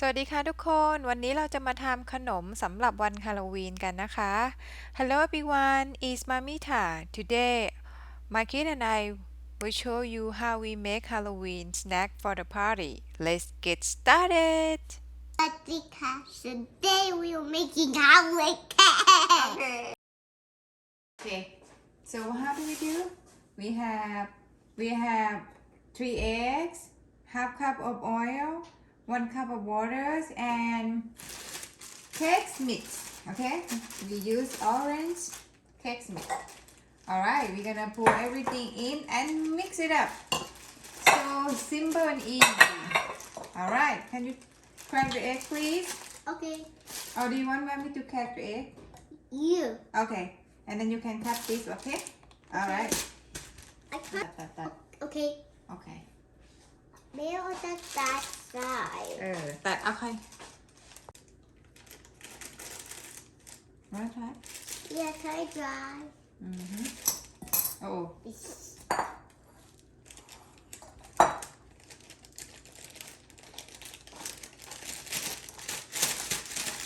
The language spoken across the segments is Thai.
สวัสดีค่ะทุกคน วันนี้เราจะมาทำขนมสำหรับวันฮาโลวีนกันนะคะ Hello everyone it's Mamita today my kid and I will show you how we make Halloween snack for the party let's get started Adika, today we are making Howling cake. okay so how do we do we have we have three eggs half cup of oil one cup of water and cake mix okay we use orange cake mix all right we're gonna pour everything in and mix it up so simple and easy all right can you crack the egg please okay oh do you want mommy to crack the egg you okay and then you can cut this okay All right. okay. right I cut. Okay. Okay. okay. โอเค nail that that side. เออตัดเอาใครร้อยครับ Yeah, try dry. อือฮึโอ้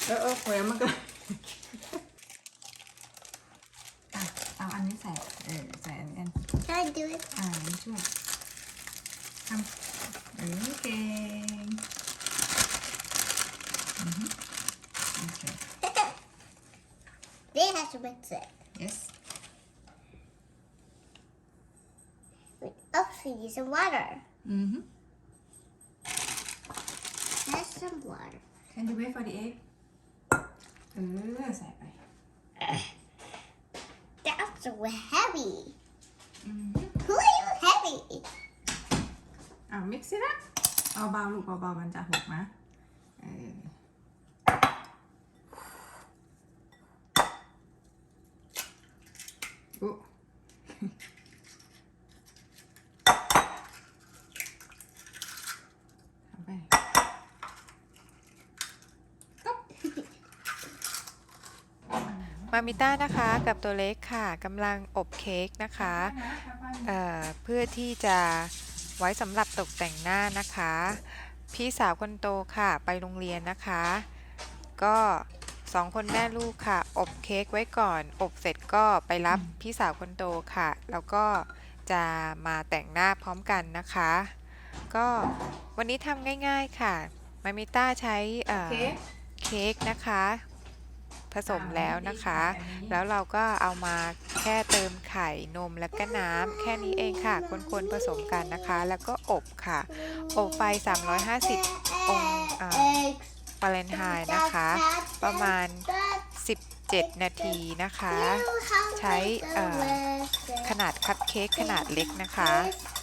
เออเออพอแล้วมันก็อะเอาอันนี้ใส่เออใส่อันนี้กัน Can I do it? อ่านี่ it. yes Wait, Oh, we need some water. อือฮึ There's some water. Can you wait for the egg เออ ใส่ไป That's so heavy. อือฮึ Who are you heavy? เอา mix it up เอาเบาลูกเบาๆมันจะหกนะเออ ปมามิต้านะคะกับตัวเล็กค่ะกำลังอบเค้กนะคะเอ่อเพื่อที่จะไว้สำหรับตกแต่งหน้านะคะ พี่สาวคนโตค่ะไปโรงเรียนนะคะ ก็ สองคนแม่ลูกค่ะ อบเค้กไว้ก่อน อบเสร็จก็ไปรับพี่สาวคนโตค่ะ แล้วก็จะมาแต่งหน้าพร้อมกันนะคะ ก็วันนี้ทำง่ายๆค่ะ มามิต้าใช้เอ่อเค้กนะคะ ผสมแล้วนะคะ แล้วเราก็เอามาแค่เติมไข่นมและก็น้ำแค่นี้เองค่ะ คนๆผสมกันนะคะ แล้วก็อบค่ะ อบไฟ 350 องค์อ่า Eggs. ฟาเรนไฮต์นะคะ ประมาณ 17 นาทีนะคะ ใช้เอ่อขนาดคัพเค้กขนาดเล็กนะคะ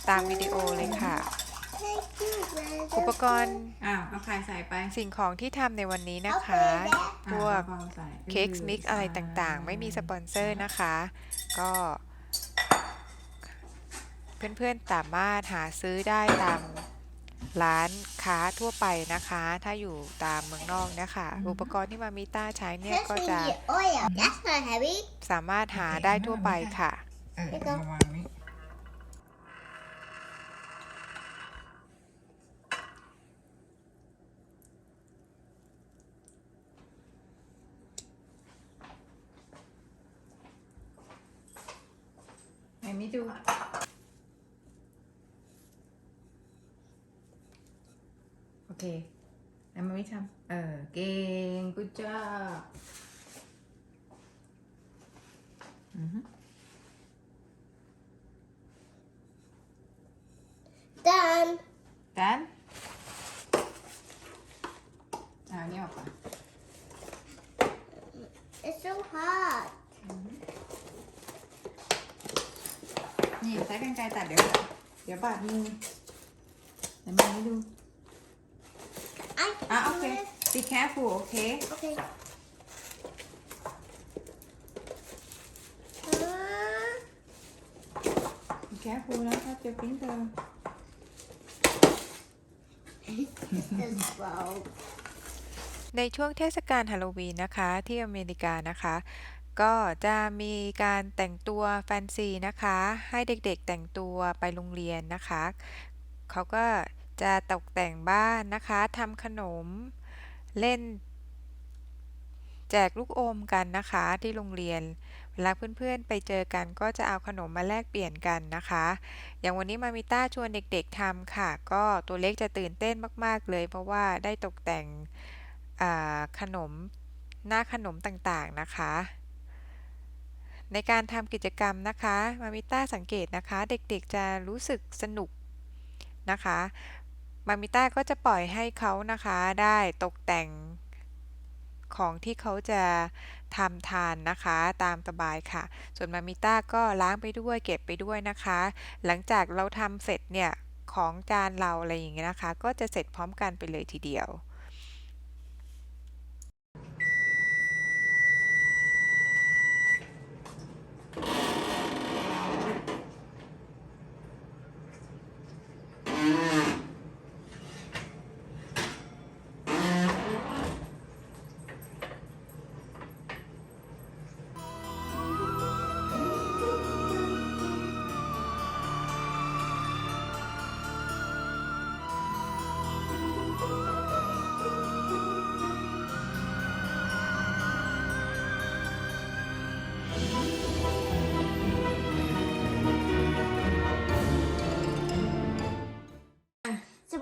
ตามวิดีโอเลยค่ะ อุปกรณ์อ้าวเอาไข่ใส่ไป สิ่งของที่ทำในวันนี้นะคะ พวกอะเบาๆใส่เค้กมิกอะไรต่างๆ ไม่มีสปอนเซอร์นะคะ ก็เพื่อนๆสามารถหาซื้อได้ตาม ร้านค้าทั่วไปนะคะ ถ้าอยู่ตามเมืองนอกนะคะ อุปกรณ์ที่มามิต้าใช้เนี่ยก็จะ oil. That's not heavy. สามารถหาได้ทั่วไปค่ะเออ ไม่ต้อง มาวางนี่ ไหนมิดู โอ เคแล้วมันไม่ทำเออ เก่งกุจ้าอือฮึ Done. ดันเอาอันนี้ออกก่อน It's so hot. นี่ใช้กรรไกรตัดเดี๋ยว เดี๋ยวบาดมือเดี๋ยวมาให้ดู I อะโอเค be careful โอเค Okay. Uh, be careful นะถ้าเจอปิ้งเตอร์ it's slow. ในช่วงเทศกาลฮาโลวีนนะคะที่อเมริกานะคะ ก็จะมีการแต่งตัวแฟนซีนะคะ ให้เด็กๆแต่งตัวไปโรงเรียนนะคะ เขาก็ จะตกแต่งบ้านนะคะทำขนมเล่น แจกลูกอมกันนะคะที่โรงเรียน เวลาเพื่อนๆไปเจอกันก็จะเอาขนมมาแลกเปลี่ยนกันนะคะ อย่างวันนี้มามิต้าชวนเด็กๆทำค่ะ ก็ตัวเล็กจะตื่นเต้นมากๆเลย เพราะว่าได้ตกแต่งขนมหน้าขนมต่างๆนะคะในการทำกิจกรรมนะคะ มามิต้าสังเกตนะคะ เด็กๆจะรู้สึกสนุกนะคะ บามิต้าก็จะปล่อยให้เขานะคะได้ตกแต่งของที่เขาจะทำทานนะคะตามสบายค่ะ ส่วนมามิต้าก็ล้างไปด้วยเก็บไปด้วยนะคะ หลังจากเราทำเสร็จเนี่ยของจานเราอะไรอย่างเงี้ยนะคะ ก็จะเสร็จพร้อมกันไปเลยทีเดียว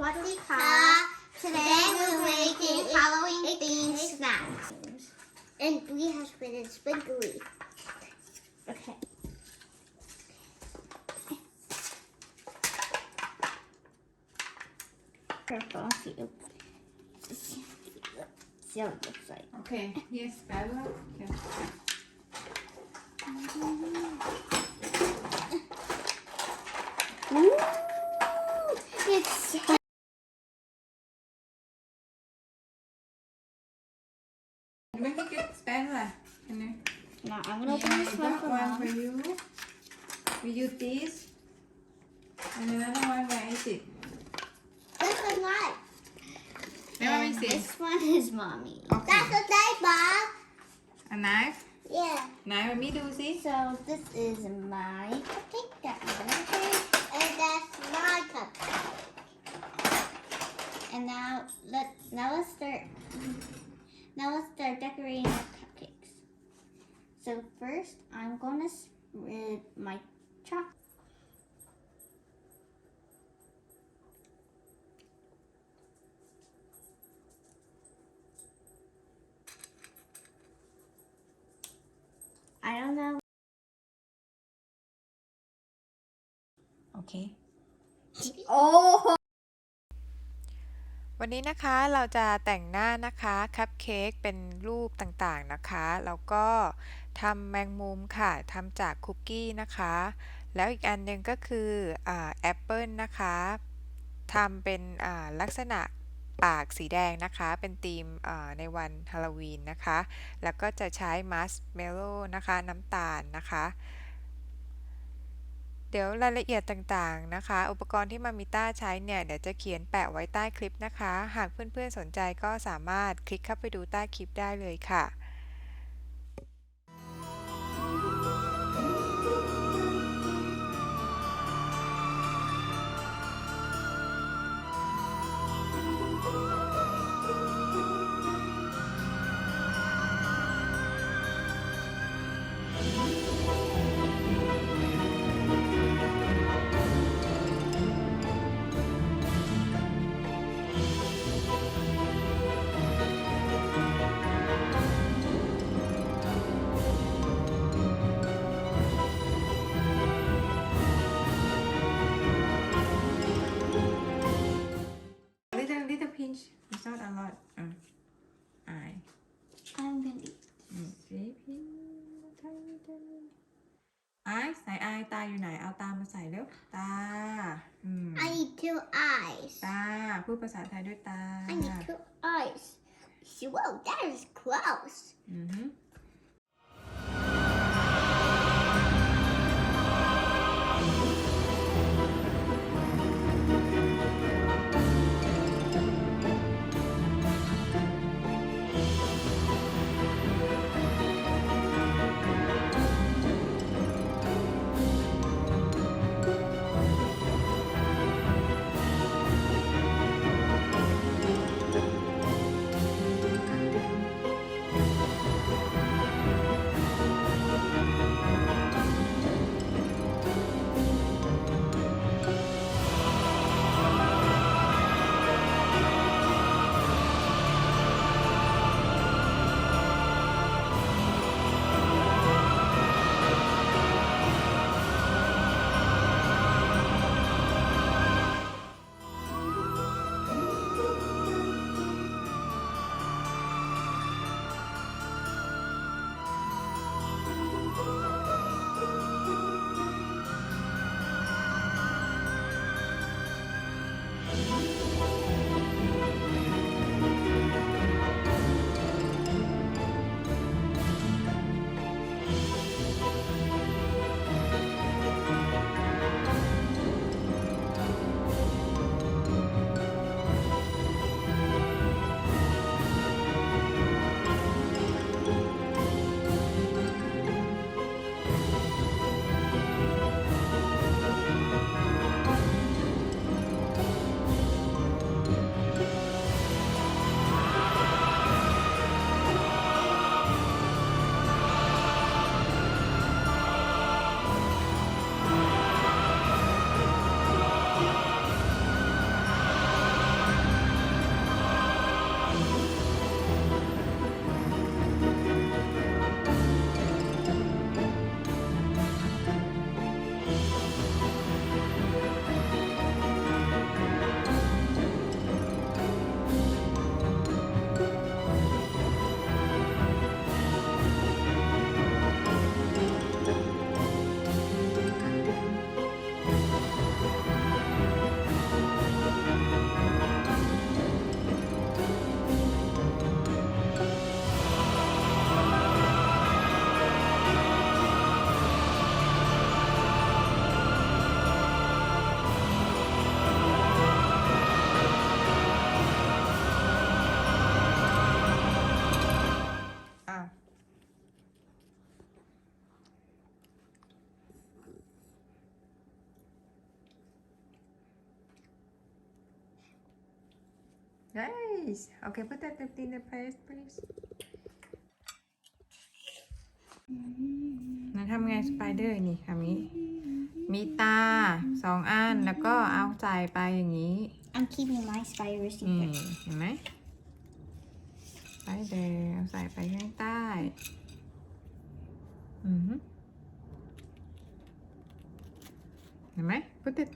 Swatika. Uh, today we're making Halloween themed snacks. And we have spinach sprinkly. Okay. Careful, see it. See how it looks like. Okay yes Bella Ooh, now let's start now let's start decorating our cupcakes. So first I'm gonna spread my chocolate. I don't know. Okay. oh! วันนี้นะคะเราจะแต่งหน้านะคะคัพเค้กเป็นรูปต่างๆนะคะ แล้วก็ทำแมงมุมค่ะทำจากคุกกี้นะคะ แล้วอีกอันหนึ่งก็คือแอปเปิลนะคะทำเป็นลักษณะปากสีแดงนะคะ เป็นธีมในวันฮาโลวีนนะคะ แล้วก็จะใช้มัสเมลโล่นะคะน้ำตาลนะคะ เดี๋ยวรายละเอียดต่างๆนะคะ อุปกรณ์ที่มามิต้าใช้เนี่ย เดี๋ยวจะเขียนแปะไว้ใต้คลิปนะคะ หากเพื่อนๆสนใจก็สามารถคลิกเข้าไปดูใต้คลิปได้เลยค่ะ พูดภาษาไทยด้วยตา I need two eyes. Whoa, that is close. อื Nice. Okay, put that in the place, please. นั่นทำไงสไปเดอร์นี่ทำนี้ มีตาสองอันแล้วก็เอาใส่ไปอย่างนี้ I'm keeping my spider นี่ secret. เห็นไหมสไปเดอร์เอาใส่ไปข้างใต้ อือฮึเห็นไหม put it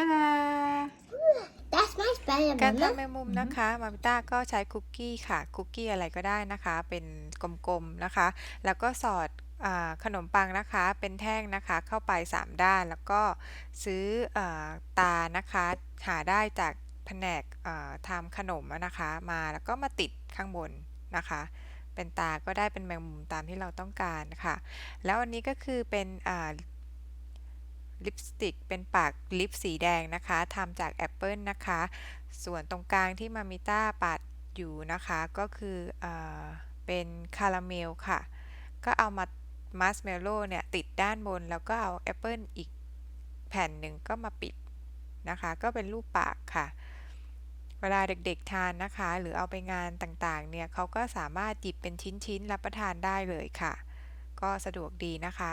าดา That's my spider, การ Mama. ทำแมงมุมนะคะมามิต้าก็ใช้คุกกี้ค่ะ คุกกี้อะไรก็ได้นะคะ เป็นกลมๆนะคะ แล้วก็สอดอาขนมปังนะคะ เป็นแท่งนะคะ เข้าไป 3 ด้าน แล้วก็ซื้ออาตานะคะ หาได้จากแผนกอ่าทำขนมอะนะคะ มาแล้วก็มาติดข้างบนนะคะ เป็นตาก็ได้เป็นแมงมุมตามที่เราต้องการค่ะ แล้วอันนี้ก็คือเป็นอ่า ลิปสติกเป็นปากลิปสีแดงนะคะทำจากแอปเปิลนะคะ ส่วนตรงกลางที่มามิต้าปัดอยู่นะคะก็คืออเป็นคาราเมลค่ะ ก็เอามามัสเมลโล่เนี่ยติดด้านบนแล้วก็เอาแอปเปิลอีกแผ่นหนึ่งก็มาปิดนะคะ ก็เป็นรูปปากค่ะ เวลาเด็กๆทานนะคะ หรือเอาไปงานต่างๆเนี่ยเขาก็สามารถหยิบเป็นชิ้นๆรับประทานได้เลยค่ะ ก็สะดวกดีนะคะ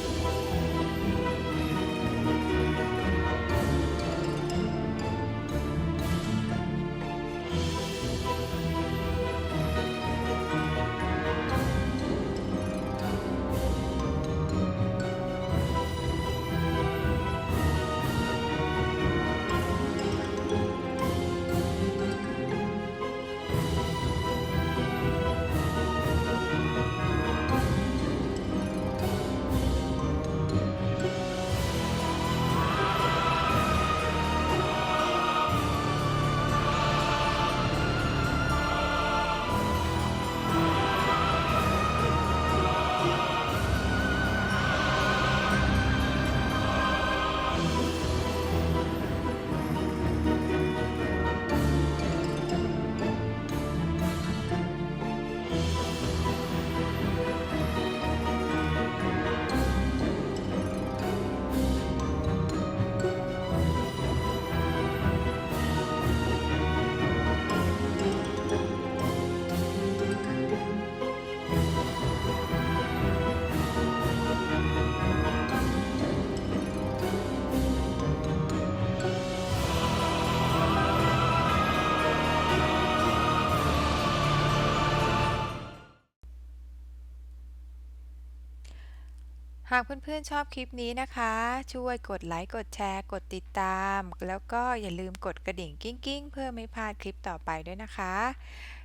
หากเพื่อนๆชอบคลิปนี้นะคะ ช่วยกดไลค์ กดแชร์ กดติดตาม แล้วก็อย่าลืมกดกระดิ่งกิ้งๆ เพื่อไม่พลาดคลิปต่อไปด้วยนะคะ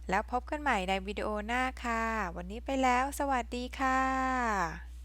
แล้วพบกันใหม่ในวิดีโอหน้าค่ะ วันนี้ไปแล้ว สวัสดีค่ะ